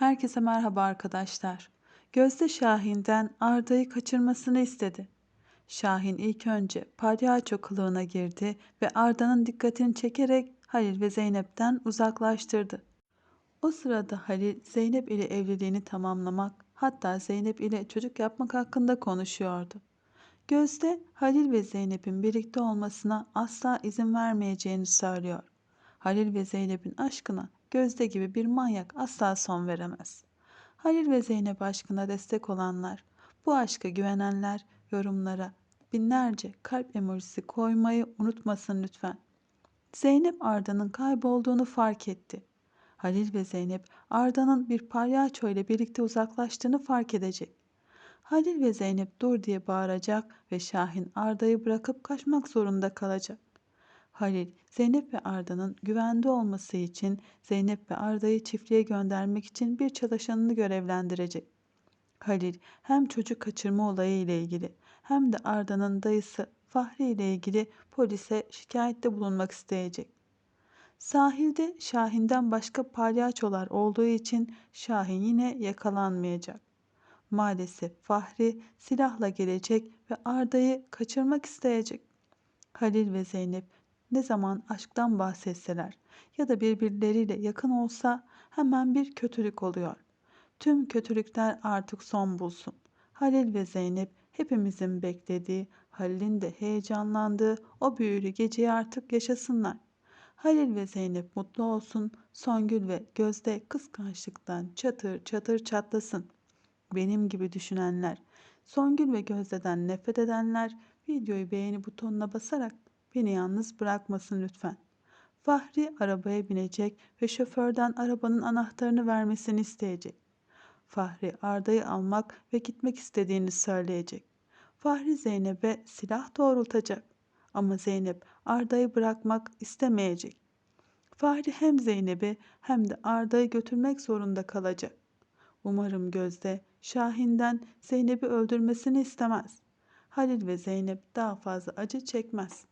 Herkese merhaba arkadaşlar. Gözde Şahin'den Arda'yı kaçırmasını istedi. Şahin ilk önce palyaço kılığına girdi ve Arda'nın dikkatini çekerek Halil ve Zeynep'ten uzaklaştırdı. O sırada Halil Zeynep ile evliliğini tamamlamak, hatta Zeynep ile çocuk yapmak hakkında konuşuyordu. Gözde Halil ve Zeynep'in birlikte olmasına asla izin vermeyeceğini söylüyor. Halil ve Zeynep'in aşkına Gözde gibi bir manyak asla son veremez. Halil ve Zeynep aşkına destek olanlar, bu aşka güvenenler yorumlara binlerce kalp emojisi koymayı unutmasın lütfen. Zeynep Arda'nın kaybolduğunu fark etti. Halil ve Zeynep Arda'nın bir palyaço ile birlikte uzaklaştığını fark edecek. Halil ve Zeynep dur diye bağıracak ve Şahin Arda'yı bırakıp kaçmak zorunda kalacak. Halil, Zeynep ve Arda'nın güvende olması için Zeynep ve Arda'yı çiftliğe göndermek için bir çalışanını görevlendirecek. Halil hem çocuk kaçırma olayı ile ilgili hem de Arda'nın dayısı Fahri ile ilgili polise şikayette bulunmak isteyecek. Sahilde Şahin'den başka palyaçolar olduğu için Şahin yine yakalanmayacak. Maalesef Fahri silahla gelecek ve Arda'yı kaçırmak isteyecek. Halil ve Zeynep ne zaman aşktan bahsetseler ya da birbirleriyle yakın olsa hemen bir kötülük oluyor. Tüm kötülükler artık son bulsun. Halil ve Zeynep hepimizin beklediği, Halil'in de heyecanlandığı o büyülü geceyi artık yaşasınlar. Halil ve Zeynep mutlu olsun, Songül ve Gözde kıskançlıktan çatır çatır çatlasın. Benim gibi düşünenler, Songül ve Gözde'den nefret edenler videoyu beğeni butonuna basarak beni yalnız bırakmasın lütfen. Fahri arabaya binecek ve şoförden arabanın anahtarını vermesini isteyecek. Fahri Arda'yı almak ve gitmek istediğini söyleyecek. Fahri Zeynep'e silah doğrultacak. Ama Zeynep Arda'yı bırakmak istemeyecek. Fahri hem Zeynep'i hem de Arda'yı götürmek zorunda kalacak. Umarım Gözde Şahin'den Zeynep'i öldürmesini istemez. Halil ve Zeynep daha fazla acı çekmez.